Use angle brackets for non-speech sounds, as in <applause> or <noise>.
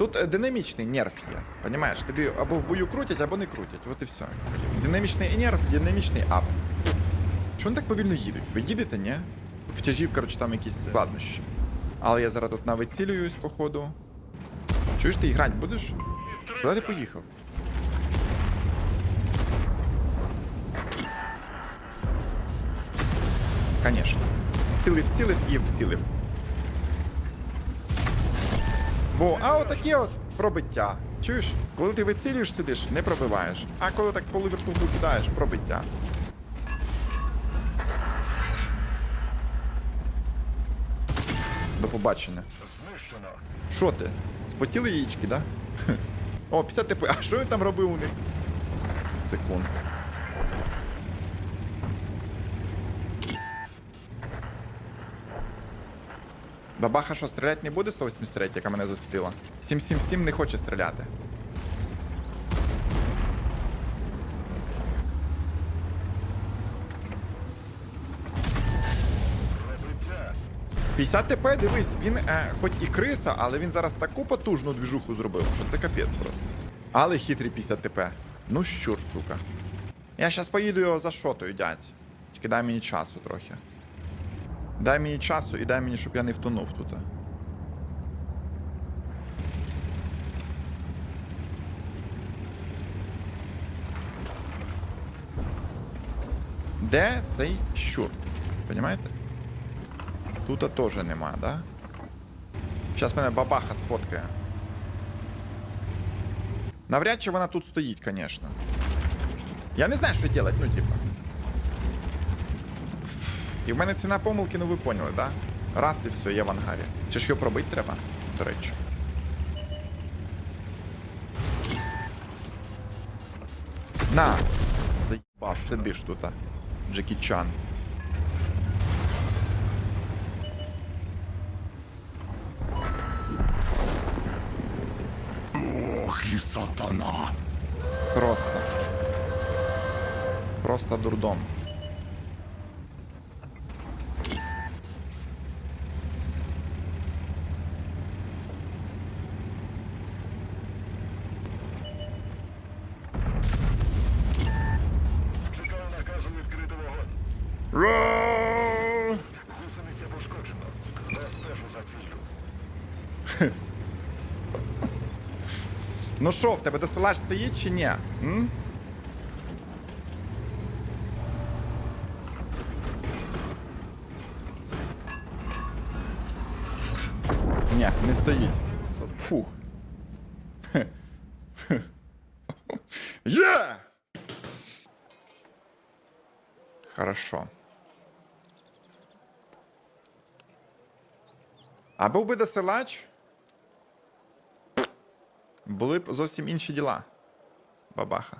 Тут е, динамічний нерв є. Понімаєш? Тобі або в бою крутять, або не крутять. От і все. Динамічний нерв, динамічний ап. Вони так повільно їдуть? Ви їдете, ні? В тяжів, коротше, там якісь складнощі. Але я зараз тут навицілююсь, походу. Чуєш, ти грати будеш? Куди ти поїхав? Конечно. Вцілив, вцілив і вцілив. Во, а отаке от пробиття. Чуєш? Коли ти вицілюєш сидиш, не пробиваєш. А коли так полувертуху кидаєш, пробиття. До побачення. Знищено. Що ти? Спотіли яєчки, да? О, 50 ТП. А що він там робив у них? Секунд. Бабаха що, стріляти не буде 183, яка мене засвітила? 777 не хоче стріляти. 50 ТП, дивись, він е, хоч і криса, але він зараз таку потужну двіжуху зробив, що це капець просто. Але хитрий 50 ТП. Ну щур, сука. Я щас поїду його за шотою, дядь. Тільки дай мені часу трохи. Дай мені часу і дай мені, щоб я не втонув тут. Де цей щур? Понімаєте? Тут теж нема, да? Зараз мене бабаха сфоткає. Навряд чи вона тут стоїть, звісно. Я не знаю, що робити, ну типа. І в мене ціна помилки, ну ви поняли, да? Раз і все, я в ангарі. Це ж його пробити треба, до речі. На! Заїбав, сидиш тут. Джекі Чан. Ох і сатана. Просто. Просто дурдом. Гусениця пошкоджено. Не стежу за ціллю. Ну що, в тебе досилач стоїть чи ні? М? Ні, не стоїть. Фух. <laughs> Є! Хорошо. А був би досилач, були б зовсім інші діла. Бабаха.